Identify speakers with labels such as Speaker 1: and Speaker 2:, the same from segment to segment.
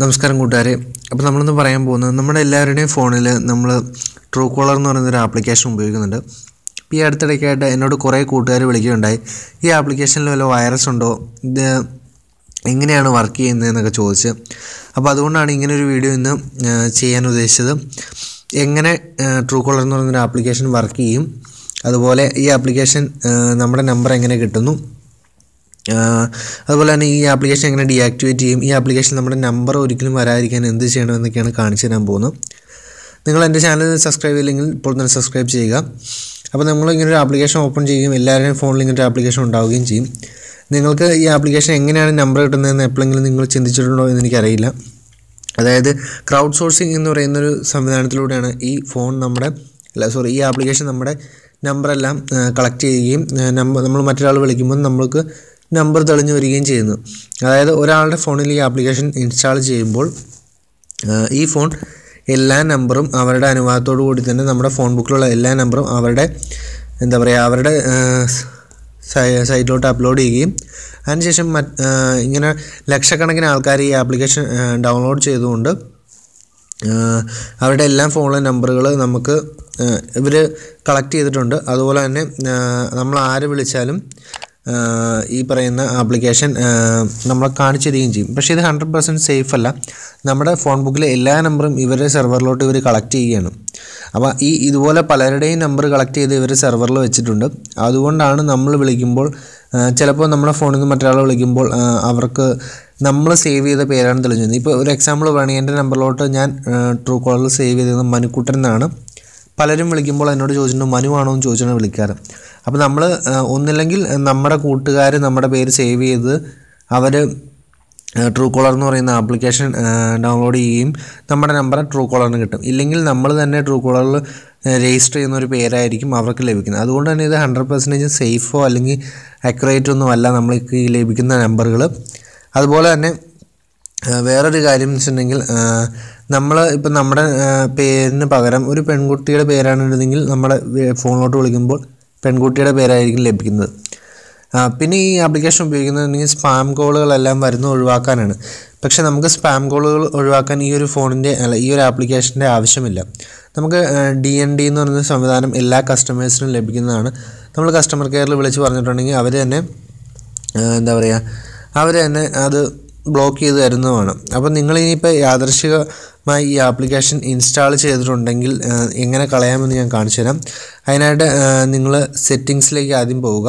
Speaker 1: നമസ്കാരം കൂട്ടുകാരെ. അപ്പോൾ നമ്മളിന്ന് പറയാൻ പോകുന്നത് നമ്മുടെ എല്ലാവരുടെയും ഫോണിൽ നമ്മൾ ട്രൂ കോളർ എന്ന് പറയുന്ന ഒരു ആപ്ലിക്കേഷൻ ഉപയോഗിക്കുന്നുണ്ട് ഈ അടുത്തിടയ്ക്കായിട്ട് എന്നോട് കുറേ കൂട്ടുകാർ വിളിക്കുകയുണ്ടായി. ഈ ആപ്ലിക്കേഷനിൽ വല്ല വൈറസ് ഉണ്ടോ? ഇത് എങ്ങനെയാണ് വർക്ക് ചെയ്യുന്നതെന്നൊക്കെ ചോദിച്ച്. അപ്പോൾ അതുകൊണ്ടാണ് ഇങ്ങനെ ഒരു വീഡിയോ ഇന്ന് ചെയ്യാൻ ഉദ്ദേശിച്ചത്. എങ്ങനെ ട്രൂ കോളർ എന്ന് പറയുന്നൊരു ആപ്ലിക്കേഷൻ വർക്ക് ചെയ്യും. അതുപോലെ ഈ ആപ്ലിക്കേഷൻ നമ്മുടെ നമ്പർ എങ്ങനെ കിട്ടുന്നു. അതുപോലെ തന്നെ ഈ ആപ്ലിക്കേഷൻ എങ്ങനെ ഡീആക്ടിവേറ്റ് ചെയ്യും? ഈ ആപ്ലിക്കേഷൻ നമ്മുടെ നമ്പർ ഒരിക്കലും വരാതിരിക്കാൻ എന്ത് ചെയ്യണമെന്നൊക്കെയാണ് കാണിച്ചു തരാൻ പോകുന്നത്. നിങ്ങൾ എന്റെ ചാനൽ സബ്സ്ക്രൈബ് ചെയ്തില്ലെങ്കിൽ ഇപ്പോൾ തന്നെ സബ്സ്ക്രൈബ് ചെയ്യുക. അപ്പോൾ നമ്മൾ ഇങ്ങനെ ഒരു ആപ്ലിക്കേഷൻ ഓപ്പൺ ചെയ്യുകയും എല്ലാവരുടെയും ഫോണിൽ ഇങ്ങനെ ഒരു ആപ്ലിക്കേഷൻ ഉണ്ടാവുകയും ചെയ്യും. നിങ്ങൾക്ക് ഈ ആപ്ലിക്കേഷൻ എങ്ങനെയാണ് നമ്പർ കിട്ടുന്നതെന്ന് എപ്പോഴെങ്കിലും നിങ്ങൾ ചിന്തിച്ചിട്ടുണ്ടോ എന്ന് എനിക്കറിയില്ല. അതായത് ക്രൗഡ് സോഴ്സിംഗ് എന്ന് പറയുന്നൊരു സംവിധാനത്തിലൂടെയാണ് ഈ ഫോൺ നമ്മുടെ അല്ല സോറി ഈ ആപ്ലിക്കേഷൻ നമ്മുടെ നമ്പറെല്ലാം കളക്ട് ചെയ്യുകയും നമ്മൾ മറ്റൊരാൾ വിളിക്കുമ്പോൾ നമ്മൾക്ക് നമ്പർ തെളിഞ്ഞു വരികയും ചെയ്യുന്നു. അതായത് ഒരാളുടെ ഫോണിൽ ഈ ആപ്ലിക്കേഷൻ ഇൻസ്റ്റാൾ ചെയ്യുമ്പോൾ ഈ ഫോൺ എല്ലാ നമ്പറും അവരുടെ അനുവാദത്തോടു കൂടി തന്നെ നമ്മുടെ ഫോൺ ബുക്കിലുള്ള എല്ലാ നമ്പറും അവരുടെ എന്താ പറയുക അവരുടെ സൈറ്റിലോട്ട് അപ്ലോഡ് ചെയ്യുകയും അതിനുശേഷം മറ്റ് ഇങ്ങനെ ലക്ഷക്കണക്കിന് ആൾക്കാർ ഈ ആപ്ലിക്കേഷൻ ഡൗൺലോഡ് ചെയ്തുകൊണ്ട് അവരുടെ എല്ലാ ഫോണിലെ നമ്പറുകൾ നമുക്ക് ഇവർ കളക്ട് ചെയ്തിട്ടുണ്ട്. അതുപോലെ തന്നെ നമ്മൾ ആര് വിളിച്ചാലും ഈ പറയുന്ന ആപ്ലിക്കേഷൻ നമ്മൾ കാണിച്ചു തരികയും ചെയ്യും. പക്ഷേ ഇത് ഹൺഡ്രഡ് പെർസെന്റ് സേഫ് അല്ല നമ്മുടെ ഫോൺ ബുക്കിലെ എല്ലാ നമ്പറും ഇവരുടെ സെർവറിലോട്ട് ഇവർ കളക്ട് ചെയ്യുകയാണ്. അപ്പോൾ ഈ ഇതുപോലെ പലരുടെയും നമ്പർ കളക്ട് ചെയ്ത് ഇവർ സെർവറിൽ വെച്ചിട്ടുണ്ട്. അതുകൊണ്ടാണ് നമ്മൾ വിളിക്കുമ്പോൾ ചിലപ്പോൾ നമ്മുടെ ഫോണിൽ നിന്ന് മറ്റൊരാൾ വിളിക്കുമ്പോൾ അവർക്ക് നമ്മൾ സേവ് ചെയ്ത പേരാണ് തെളിഞ്ഞത് ഇപ്പോൾ ഒരു എക്സാമ്പിൾ പറയുകയാണെങ്കിൽ എന്റെ നമ്പറിലോട്ട് ഞാൻ ട്രൂ കോളറിൽ സേവ് ചെയ്തത് മനുക്കുട്ടൻ എന്നാണ്. പലരും വിളിക്കുമ്പോൾ എന്നോട് ചോദിച്ചിട്ടുണ്ട് മനു ആണോ? എന്ന് ചോദിച്ചാണ് വിളിക്കാറ്. അപ്പോൾ നമ്മൾ ഒന്നില്ലെങ്കിൽ നമ്മുടെ കൂട്ടുകാർ നമ്മുടെ പേര് സേവ് ചെയ്ത് അവർ ട്രൂ കോളർ എന്ന് പറയുന്ന ആപ്ലിക്കേഷൻ ഡൗൺലോഡ് ചെയ്യുകയും നമ്മുടെ നമ്പർ ട്രൂ കോളറിന് കിട്ടും. ഇല്ലെങ്കിൽ നമ്മൾ തന്നെ ട്രൂ കോളറിൽ രജിസ്റ്റർ ചെയ്യുന്ന ഒരു പേരായിരിക്കും അവർക്ക് ലഭിക്കുന്നത്. അതുകൊണ്ട് തന്നെ ഇത് ഹൺഡ്രഡ് പെർസെന്റേജ് സേഫോ അല്ലെങ്കിൽ അക്യുറേറ്റ് ഒന്നും അല്ല നമ്മൾക്ക് ലഭിക്കുന്ന നമ്പറുകൾ അതുപോലെ തന്നെ വേറൊരു കാര്യം എന്ന് വെച്ചിട്ടുണ്ടെങ്കിൽ നമ്മൾ ഇപ്പം നമ്മുടെ പേരിന് പകരം ഒരു പെൺകുട്ടിയുടെ പേരാണ് ഇടുന്നതെങ്കിൽ നമ്മുടെ വേ- ഫോണിലോട്ട് വിളിക്കുമ്പോൾ പെൺകുട്ടിയുടെ പേരായിരിക്കും ലഭിക്കുന്നത്. പിന്നെ ഈ ആപ്ലിക്കേഷൻ ഉപയോഗിക്കുന്നത് സ്പാം കോളുകളെല്ലാം വരുന്നത് ഒഴിവാക്കാനാണ്. പക്ഷേ നമുക്ക് സ്പാം കോളുകൾ ഒഴിവാക്കാൻ ഈ ഒരു ഫോണിന്റെ അല്ല ഈ ഒരു ആപ്ലിക്കേഷന്റെ ആവശ്യമില്ല. നമുക്ക് ഡി എൻ ഡി എന്ന് പറയുന്ന സംവിധാനം എല്ലാ കസ്റ്റമേഴ്സിനും ലഭിക്കുന്നതാണ്. നമ്മൾ കസ്റ്റമർ കെയറിൽ വിളിച്ച് പറഞ്ഞിട്ടുണ്ടെങ്കിൽ അവർ തന്നെ എന്താ പറയുക അവർ തന്നെ അത് ബ്ലോക്ക് ചെയ്ത് തരുന്നതുമാണ് അപ്പോൾ നിങ്ങൾ ഇനിയിപ്പോൾ യാദർശികമായി ഈ ആപ്ലിക്കേഷൻ ഇൻസ്റ്റാൾ ചെയ്തിട്ടുണ്ടെങ്കിൽ എങ്ങനെ കളയാമെന്ന് ഞാൻ കാണിച്ചു തരാം അതിനായിട്ട് നിങ്ങൾ സെറ്റിങ്സിലേക്ക് ആദ്യം പോവുക.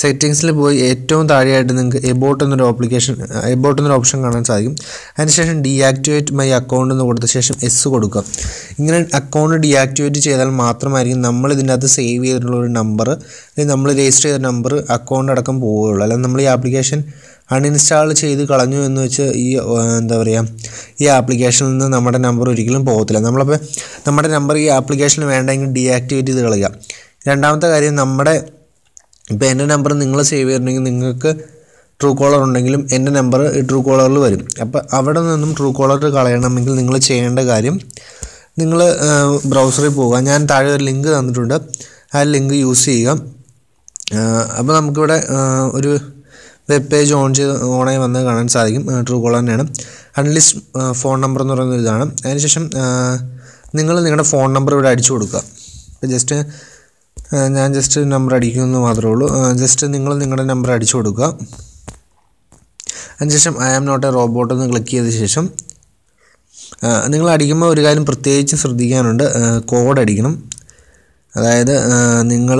Speaker 1: സെറ്റിങ്സിൽ പോയി ഏറ്റവും താഴെയായിട്ട് നിങ്ങൾക്ക് എബോട്ട് എന്നൊരു ആപ്ലിക്കേഷൻ എബോട്ട് എന്നൊരു ഓപ്ഷൻ കാണാൻ സാധിക്കും. അതിനുശേഷം ഡീആക്ടിവേറ്റ് മൈ അക്കൗണ്ട് എന്ന് കൊടുത്ത ശേഷം എസ് കൊടുക്കുക. ഇങ്ങനെ അക്കൗണ്ട് ഡീആക്ടിവേറ്റ് ചെയ്താൽ മാത്രമായിരിക്കും നമ്മൾ ഇതിന്റെ അകത്ത് സേവ് ചെയ്തിട്ടുള്ള ഒരു നമ്പർ അല്ലെങ്കിൽ നമ്മൾ രജിസ്റ്റർ ചെയ്ത നമ്പർ അക്കൗണ്ട് അടക്കം പോവുകയുള്ളൂ. അല്ലെങ്കിൽ നമ്മൾ ഈ ആപ്ലിക്കേഷൻ അൺഇൻസ്റ്റാൾ ചെയ്ത് കളഞ്ഞു എന്ന് വെച്ച് ഈ എന്താ പറയുക ഈ ആപ്ലിക്കേഷനിൽ നിന്ന് നമ്മുടെ നമ്പർ ഒരിക്കലും പോകത്തില്ല. നമ്മളപ്പോൾ നമ്മുടെ നമ്പർ ഈ ആപ്ലിക്കേഷന് വേണ്ടെങ്കിൽ ഡീആക്ടിവേറ്റ് ചെയ്ത് കളയുക. രണ്ടാമത്തെ കാര്യം നമ്മുടെ ഇപ്പോൾ എന്റെ നമ്പർ നിങ്ങൾ സേവ് ചെയ്തിട്ടുണ്ടെങ്കിൽ നിങ്ങൾക്ക് ട്രൂ കോളർ ഉണ്ടെങ്കിലും എന്റെ നമ്പർ ട്രൂ കോളറിൽ വരും. അപ്പോൾ അവിടെ നിന്നും ട്രൂ കോളർ കളയണമെങ്കിൽ നിങ്ങൾ ചെയ്യേണ്ട കാര്യം നിങ്ങൾ ബ്രൗസറിൽ പോവുക. ഞാൻ താഴെ ഒരു ലിങ്ക് തന്നിട്ടുണ്ട്. ആ ലിങ്ക് യൂസ് ചെയ്യുക. അപ്പോൾ നമുക്കിവിടെ ഒരു വെബ് പേജ് ഓൺ ചെയ്ത് ഓണായി വന്ന് കാണാൻ സാധിക്കും. ട്രൂ കോളർ തന്നെയാണ്. അൺലിസ്റ്റ് ഫോൺ നമ്പർ എന്ന് പറയുന്ന ഇതാണ് അതിനുശേഷം നിങ്ങൾ നിങ്ങളുടെ ഫോൺ നമ്പർ ഇവിടെ അടിച്ചു കൊടുക്കുക. ഇപ്പോൾ ജസ്റ്റ് ഞാൻ ജസ്റ്റ് നമ്പർ അടിക്കുമെന്ന് മാത്രമേ ഉള്ളൂ. ജസ്റ്റ് നിങ്ങൾ നിങ്ങളുടെ നമ്പർ അടിച്ചു കൊടുക്കുക. അതിനുശേഷം I am not a robot എന്ന് ക്ലിക്ക് ചെയ്ത ശേഷം നിങ്ങൾ അടിക്കുമ്പോൾ ഒരു കാര്യം പ്രത്യേകിച്ച് ശ്രദ്ധിക്കാനുണ്ട്. കോഡ് അടിക്കണം. അതായത് നിങ്ങൾ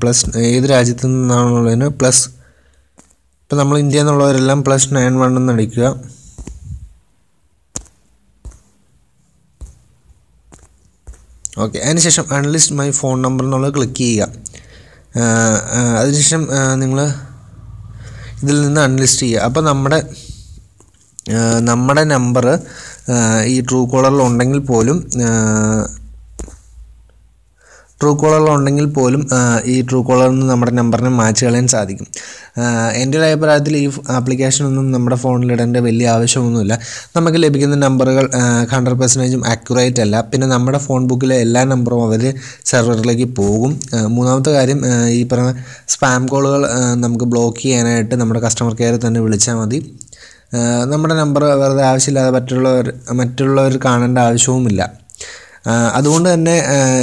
Speaker 1: പ്ലസ് ഏത് രാജ്യത്തു നിന്നാണുള്ളതിന് പ്ലസ് ഇപ്പോൾ നമ്മൾ ഇന്ത്യ എന്നുള്ളവരെല്ലാം പ്ലസ് നയൻ വൺ എന്ന് അടിക്കുക. ഓക്കെ അതിനുശേഷം അൺലിസ്റ്റ് മൈ ഫോൺ നമ്പർ എന്നുള്ളത് ക്ലിക്ക് ചെയ്യുക. അതിനുശേഷം നിങ്ങൾ ഇതിൽ നിന്ന് അൺലിസ്റ്റ് ചെയ്യുക. അപ്പോൾ നമ്മുടെ നമ്മുടെ നമ്പർ ഈ ട്രൂ കോളറിൽ ഉണ്ടെങ്കിൽ പോലും ട്രൂ കോളർ ഉണ്ടെങ്കിൽ പോലും ഈ ട്രൂ കോളറിൽ നിന്ന് നമ്മുടെ നമ്പറിനെ മാച്ച് കളയാൻ സാധിക്കും. എന്റെ ഒരു അഭിപ്രായത്തിൽ ഈ ആപ്ലിക്കേഷനൊന്നും നമ്മുടെ ഫോണിൽ ഇടേണ്ട വലിയ ആവശ്യമൊന്നുമില്ല. നമുക്ക് ലഭിക്കുന്ന നമ്പറുകൾ ഹൺഡ്രഡ് പെർസെന്റേജും അക്യുറേറ്റ് അല്ല. പിന്നെ നമ്മുടെ ഫോൺ ബുക്കിലെ എല്ലാ നമ്പറും അവർ സെർവറിലേക്ക് പോകും. മൂന്നാമത്തെ കാര്യം ഈ പറഞ്ഞ സ്പാം കോളുകൾ നമുക്ക് ബ്ലോക്ക് ചെയ്യാനായിട്ട് നമ്മുടെ കസ്റ്റമർ കെയർ തന്നെ വിളിച്ചാൽ മതി. നമ്മുടെ നമ്പർ വെറുതെ ആവശ്യമില്ലാതെ മറ്റുള്ളവർ മറ്റുള്ളവർ കാണേണ്ട ആവശ്യവുമില്ല. അതുകൊണ്ട് തന്നെ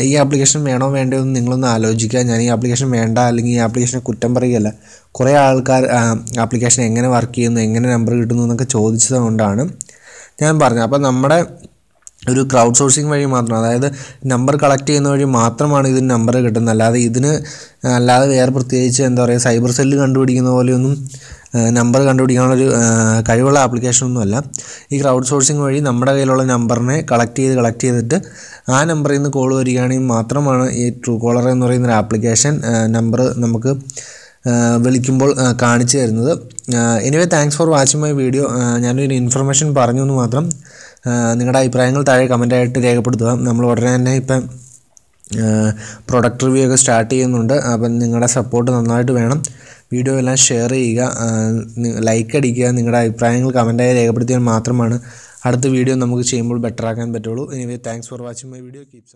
Speaker 1: ഈ ആപ്ലിക്കേഷൻ വേണോ വേണ്ടയോ എന്ന് നിങ്ങളൊന്ന് ആലോചിക്കുക. ഞാൻ ഈ ആപ്ലിക്കേഷൻ വേണ്ട അല്ലെങ്കിൽ ഈ ആപ്ലിക്കേഷനെ കുറ്റം പറയുകയല്ല. കുറേ ആൾക്കാർ ആപ്ലിക്കേഷൻ എങ്ങനെ വർക്ക് ചെയ്യുന്നു എങ്ങനെ നമ്പർ കിട്ടുന്നു എന്നൊക്കെ ചോദിച്ചത് കൊണ്ടാണ് ഞാൻ പറഞ്ഞത്. അപ്പോൾ നമ്മുടെ ഒരു ക്രൗഡ് സോഴ്സിങ് വഴി മാത്രം അതായത് നമ്പർ കളക്ട് ചെയ്യുന്ന വഴി മാത്രമാണ് ഇതിന് നമ്പർ കിട്ടുന്നത്. അല്ലാതെ ഇതിന് അല്ലാതെ വേറെ പ്രത്യേകിച്ച് എന്താ പറയുക സൈബർ സെല്ല് കണ്ടുപിടിക്കുന്ന പോലെയൊന്നും നമ്പർ കണ്ടുപിടിക്കാനുള്ളൊരു കഴിവുള്ള ആപ്ലിക്കേഷനൊന്നുമല്ല. ഈ ക്രൗഡ് സോഴ്സിങ് വഴി നമ്മുടെ കയ്യിലുള്ള നമ്പറിനെ കളക്ട് ചെയ്ത് കളക്ട് ചെയ്തിട്ട് ആ നമ്പറിൽ നിന്ന് കോൾ വരികയാണെങ്കിൽ മാത്രമാണ് ഈ ട്രൂ കോളർ എന്ന് പറയുന്ന ഒരു ആപ്ലിക്കേഷൻ നമ്പർ നമുക്ക് വിളിക്കുമ്പോൾ കാണിച്ചു തരുന്നത്. Anyway thanks for watching my video ഞാനൊരു ഇൻഫർമേഷൻ പറഞ്ഞു എന്ന് മാത്രം നിങ്ങളുടെ അഭിപ്രായങ്ങൾ താഴെ കമന്റായിട്ട് രേഖപ്പെടുത്തുക. നമ്മൾ ഉടനെ തന്നെ ഇപ്പം പ്രൊഡക്റ്റ് റിവ്യൂ ഒക്കെ സ്റ്റാർട്ട് ചെയ്യുന്നുണ്ട്. അപ്പം നിങ്ങളുടെ സപ്പോർട്ട് നന്നായിട്ട് വേണം. വീഡിയോ എല്ലാം ഷെയർ ചെയ്യുക ലൈക്ക് അടിക്കുക നിങ്ങളുടെ അഭിപ്രായങ്ങൾ കമന്റായി രേഖപ്പെടുത്തിയാൽ മാത്രമാണ് അടുത്ത വീഡിയോ നമുക്ക് ചെയ്യുമ്പോൾ ബെറ്റർ ആക്കാൻ പറ്റുള്ളൂ. Anyway thanks for watching my video keeps